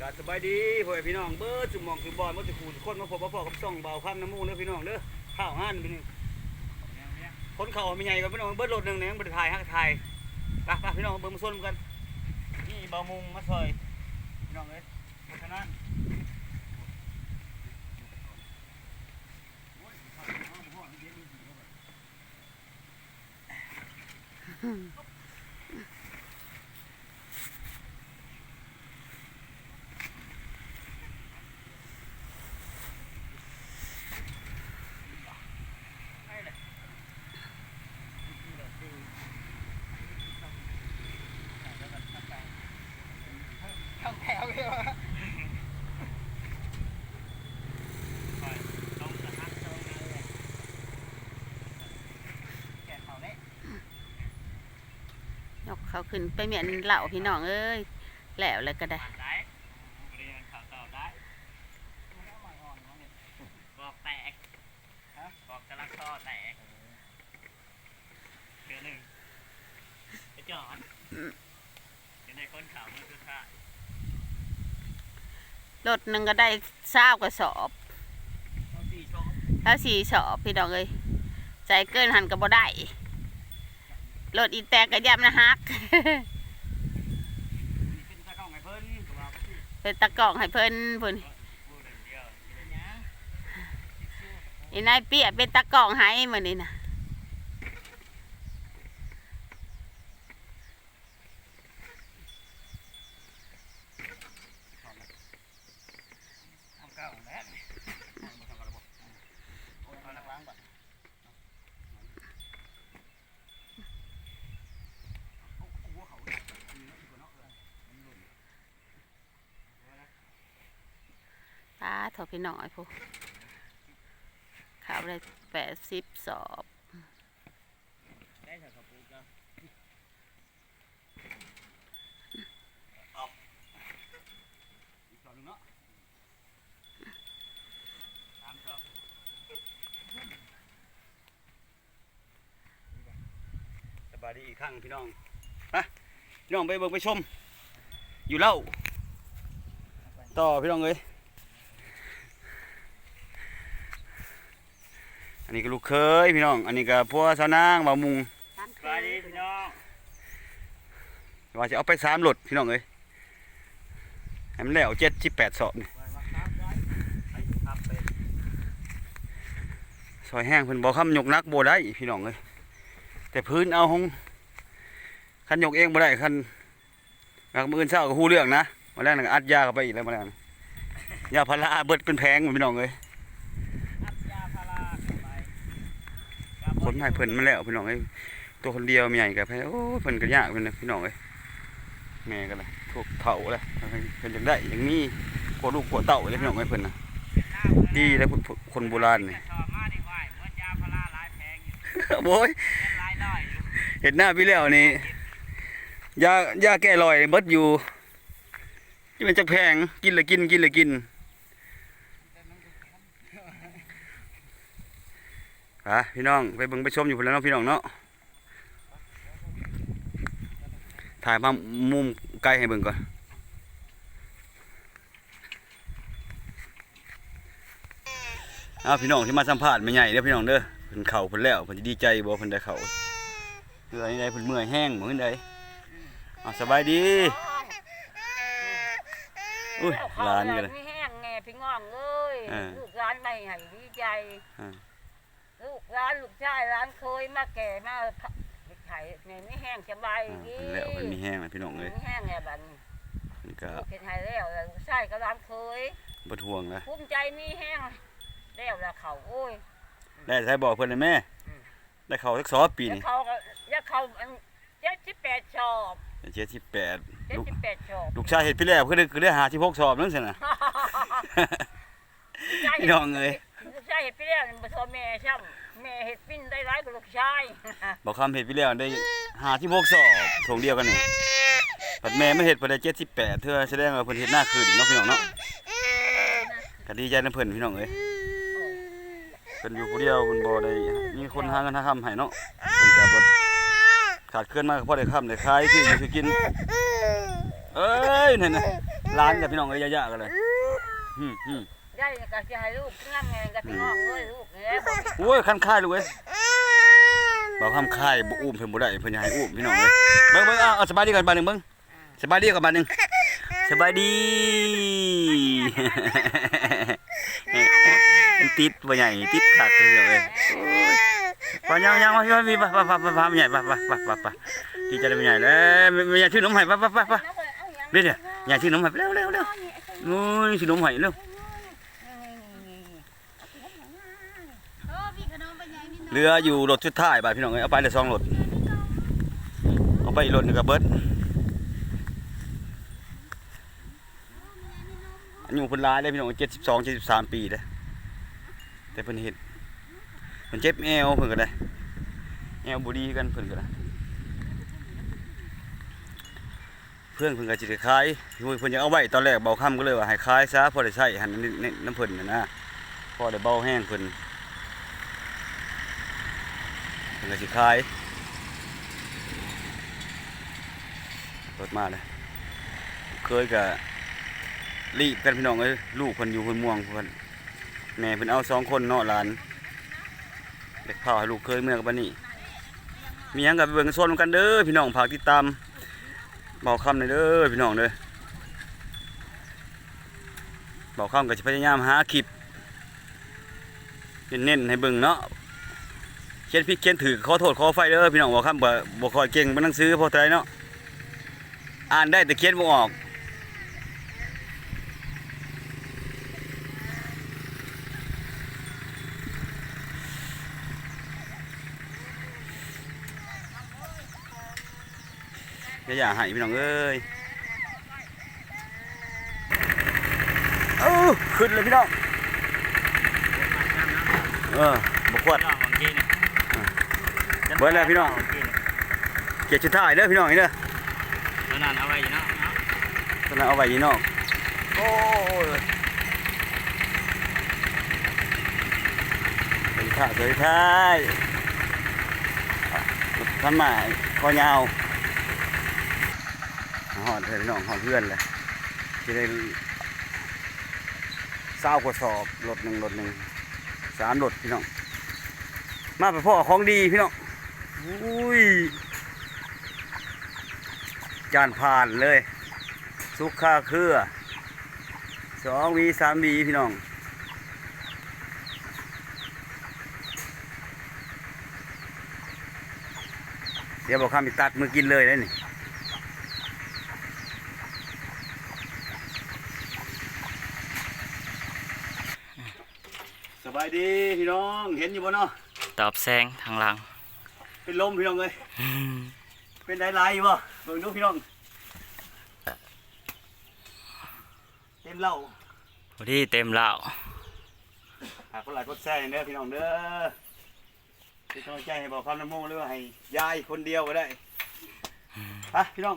ก็สบายดีพ่อแม่พี่น้องเบิร์ดจุ่มมองจุ่มบอลมาจุคูทุกคนมาพบมาพอกับซ่องเบาข้ามน้ำมูกเด้อพี่น้องเด้อข้าวห้านพี่นี่คนเข่าไม่ใหญ่กับพี่น้องเบิร์ดรถหนึ่งเนี่ยบริถ่ายฮักถ่ายไปไปพี่น้องเบิร์ดมาส่วนกันนี่เบามุงมาซอยพี่น้องเอ้ยเพราะฉะนั้นต้องแถวเลยวะต้องกระทักตรงนั้นเลยแกะเขาเนี่ย ยกเขาขึ้นไปเมียนเหล่าพี่น้องเอ้ยแล้วเลยก็ได้ผ่านได้เรียนข่าวต่อได้บอกแตกฮะบอกกระลักท่อแตกเดือนหนึ่งไปจอดเดี๋ยวในคนข่าวมันคือข่ารถหนึ่งก็ได้เศร้ากระสอบเขาสี่ชอบแล้วสี่สอบพี่น้องเอ้ยใจเกินหันก็บ่ได้ รถอีแตกกระยับนะฮักมีเป็นตะกล้องไงเพิ่นก็ว่าเป็นตะกร้องให้เพิ่นเพิ่นพูดเดียวเนี่ยอีนายเปียเป็นตะกร้องให้มื้อนี้น่ะ ทำเก้าแล้วทำกระบอกโอ้ยเอานักล้างบัตรหัวเขาเนี่ยมีเนาะอีกคนเนาะเออมันหล่น ป้าโทรพี่น้องไอ้ผู้ข่าวได้แปดสิบสอบได้ใส่กระปุกแล้วอีกสองหนึ่งเนาะสามสองสบายดีอีกครั้งพี่น้องฮะพี่น้องไปเบิ่งไปชม อยู่เล่าต่อพี่น้องเอ้ย อันนี้ก็ลูกเคยพี่น้อง อันนี้ก็พวกสาวนางบ่าวมุงสบายดีพี่น้องว่าจะเอาไปสามหลดพี่น้องเอ้ยให้มันแล้วเจ็ดสิบแปดสอบนี่ซอยแห้งเพิ่นบอกคำยกนักโบได้พี่น้องเอ้ยแต่พื้นเอาหงคันยกเองบ่ได้คันหลักมืออื่นเช้าก็ฮู้เรื่องนะมาแรกนั่นก็อัดยาเข้าไปอีกแล้วมาแรกน่ะยาพาราเบิดเป็นแพงหมดพี่น้องเอ้ย คนให้เพิ่นมาแล้วพี่น้องเอ้ตัวคนเดียวมีใหญ่กับแพ้โอ้เพิ่นก็ยากเพิ่นนะพี่น้องเอ้แม่ก็เลยพวกเถาเลยเพิ่นจังได้ย่างนี้กลัวลูกกลัวเต่าเลยพี่น้องไอ้เพิ่นนะดีแล้วคนโบราณนี่โอ้ยเห็นหน้าพี่แล้วนี่ยายาแก้รอยเบิดอยู่ที่มันจะแพงกินเลยกินกินเลยกิน อะพี่น้องไปเบิ่งไปชมอยู่พุ่นแล้วเนาะพี่น้องเนาะถ่ายมามุมไกลให้เบิ่งก่อนอ้าวพี่น้องที่มาสัมภาษณ์ไม่ใหญ่เด้อพี่น้องเด้อเพิ่นเข่าเพิ่นแล้วเพิ่นสิดีใจบ่เพิ่นได้เข่าเมื่อยใดเพิ่นเมื่อยแห้งมื้อใดอ้าวสบายดีอุ้ยหลานกันเลย ไม่แห้งแง่พี่ง่องเอ้ยเออ ลูกร้านไม่ให้ดีใจ อ่า ลูกร้านลูกชายร้านเคยมาแก่มาไข่เนี่ยไม่แห้งสบายอ่าดีเพิ่นแล้วเพิ่นมีแห้งแล้วพี่น้องเอ้ยไม่แห้งแง่บัดนี้เพิ่นก็ลูกเห็นให้แล้วแล้วลูกชายก็ร้านเคยบ่ทวงแล้วภูมิใจมีแห้งแล้วแล้วเขาโอ้ยได้ใช้บอกเพิ่นเลยแม่อืมได้เข้าสักสอบปีแล้วนี่เขาก็แล้วเขาเจ็ดสิบแปดชอบเจ็ดสิบแปดเจ็ดลูกสิบแปดชอบลูกชายเฮ็ดพี่แล้วคือได้คือได้หาที่พกสอบนั่นสินะพี่น้องเอ้ยลูกชายเห็ดไปแล้วนี่บ่ทอแม่ช่ำ แม่เห็ดปิ้นได้ร้ายกว่าลูกชายบอกคำเฮ็ดพี่แล้วได้หาที่พกสอบถงเดียวกันนี่ปัดแม่ไม่เฮ็ดเพิ่นได้เจ็ดสิบแปดเทื่อแสดงว่าเพิ่นเฮ็ดหน้าคืนเนาะพี่น้องเนาะก็ดีใจนํเพิ่นพี่น้องเอ้ยเพิ่นอยู่ผู้เดียวเพิ่นบ่ได้มีคนหาเงินหาคำให้เนาะเพิ่นก็บ่ขาดเคลื่อนมากพอได้คำได้ขายที่อยู่ที่กิน เอ้ยนั่นน่ะร้านกับพี่น้องเอ้ยยะๆกันเลยอืม อืมได้ก็จะให้ลูกงามไงก็พี่น้องเอ้ยลูกเนี่ยบอกโอ้ยคันค่ายลูกเอ้ยบ่คำค่ายบ่อุ้มเพิ่นบ่ได้เพิ่นอยากให้อุ้มพี่น้องเอ้ยเบิ่งเบิ่งเอาเอาสบายดีกันบาดหนึงเบิ่งสบายดีกันบาดหนึงสบายดีมันติดบ่ใหญ่ติดขาดพี่น้องเอ้ยโอ้ยไปยังยังมาพี่มาพี่ไปไปไปไปไปใหญ่ไปไปไปไปไปที่จะได้ไม่ใหญ่แล้วไม่ใหญ่ชื่อนมให้ไปไปไปไปเดี๋ยวเดี๋ยวใหญ่ชื่อนมให้เร็วเร็วเร็วโอ้ยชื่อนมให้เร็ว โอ้พี่ขนมไปใหญ่นี่ เรืออยู่รถชุดท้ายบ่ายพี่น้องเอ้ยเอาไปเลยสองรถเอาไปอีกรถหนึงกับเบิร์ดอายุเพิ่นหลายได้พี่น้องเจ็ดสิบสองเจ็ดสิบสามปีเด้อแต่เพิ่นเห็นเพิ่นเจ็บแอวเพิ่นก็ได้แอวบ่ดีกันเพิ่นก็ได้เพื่อนเพิ่นก็สิได้ายเพิ่นจะเอาไว้ตอนแรกเบาค่ำก็เลยว่าให้ขายซะพอได้ใช้หันน้ำเพิ่นน่ะนะพอได้เบาแห้งเพิ่น เป็น กระสิขายรถมาเลยเคยกับรีบกันพี่น้องเอ้ยลูกคนอยู่คนม่วงคนแม่เพิ่นเอาสองคนเนาะหลานเด็กเผาให้ลูกเคยเมื่อกับบันนี้มีหยังกับเบิ่งโซนกันเด้อพี่น้องฝากติดตามเบาคำหน่อยเด้อพี่น้องเด้อเบาคำก็จะพยายามหาคลิปเน้นให้เบิ่งเนาะ เขียนผิดเขียนถือขอโทษขอไฟเด้อพี่น้องบอกคำบ่บ่คอยเก่งบ่หนังสือพอเท่าไหร่เนาะอ่านได้แต่เขียนบ่ออกอย่าอย่าให้พี่น้องเอ้ยเอ้าขึ้นเลยพี่น้องเออบ่ควรน้องของกี้นี่ เบิดแล้วพี่น้อง เกียรติชุดท้ายเด้อพี่น้องนี่เด้อตัวนั้นเอาไว้อยู่เนาะเนาะตอนนั้นเอาไว้ยี่นอกโอ้ยเป็นข้าสวยท้ายท่านมาคอยาวหอดเถอะพี่น้องหอดเพื่อนเลยจะได้เศร้ากว่าสอบรถหนึ่งรถหนึ่งสามรถพี่น้อง มาไปพ่อของดีพี่น้อง อุ้ย จานผ่านเลย สุกค่าเครือสองวีสามวีพี่น้องเดี๋ยวบอกข้ามไปตัดมือกินเลยได้นี่สบายดีพี่น้องเห็นอยู่บ่เนาะตอบแซงทางหลัง เป็นลมพี่น้องเลยเป็นไรไรอยู่บ่เบิ่งดูพี่น้องเต็มเหล้าพอดีเต็มแล้วหากคนหลายคนแซ่เด้อพี่น้องเด้อเป็นกำลังใจให้บอกความน้ำมูกหรือว่าให้ยายคนเดียวก็ได้ไปพี่น้อง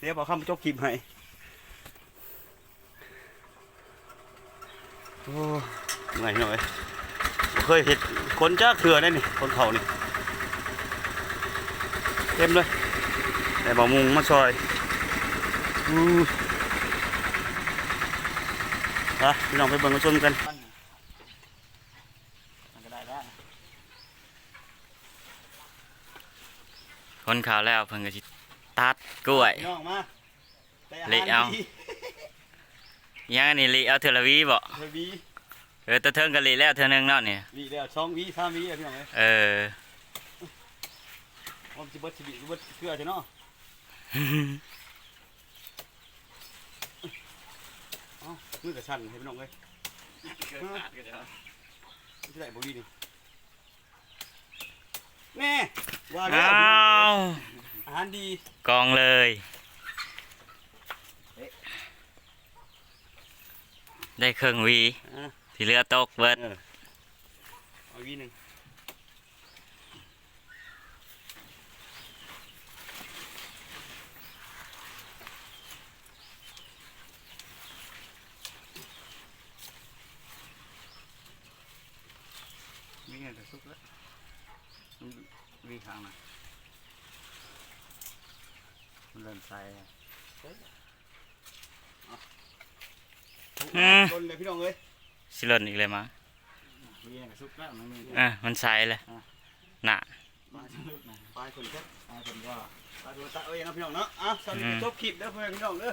เดี๋ยวบอกคำจบคลิปให้โอ้เหนื่อยหน่อยบ่เคยเห็ดคนจ้าเถื่อได้นี่คนเขานี่ เต็มเลยแต่บอกมุงมาซอยอู้ไปพี่น้องไปเบิ่งมาชมกันมันก็ได้แล้วคนข่าวแล้วเพิ่นก็สิตัดกล้วยพี่น้องมาแต่อาหารเละเอาดียังอันนี้ลิเอาเทอละวีบ่เทวีเออแตะเทิงก็ลิแล้วเทื่อนึงเนาะนี่วีแล้วสองวีสามวีอะพี่น้องเอ้ยเออ ผมสิเบิดสิบิเบิดเชื่อจะเนาะเอ้ามือกับชันให้พี่น้องเอ้ยไม่ใช่บ่วีนี่แน่ว่าแล้อ้าววอาหารดีกองเลย ได้เครื่องวี อะที่เหลือตกเบิดเออเอาวีหนึ่ง นี่ไงจะสุกแล้วมันวีข้างน่ะมันเริ่มใส่แล้วอืมคนเลยพี่น้องเอ้ยสิหล่นอีกเลยมาเรียนกับซุกแล้วมันมีอะมันใสเลยน่ะปลายลึกนะปลายคนแค่ปลายคนว่าปลายคนตะเอ้ยนะพี่น้องเนาะอะสวัสดีอืมจบคลิปเด้อพ่อแม่พี่น้องเด้อ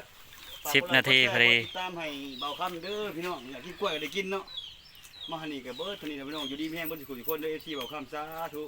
ฝกสิบกดไลค์นาทีกดแชร์พอดีกดติดตามให้เบาค่ำเด้อพี่น้องอยากกินกล้วยก็ได้กินเนาะ มาหันนี่กับเบิร์ดตัวนี้นะพี่น้องอยู่ดีแม่งเบิร์ดทุกคนเด้อเอฟซีบอกคำสาธุ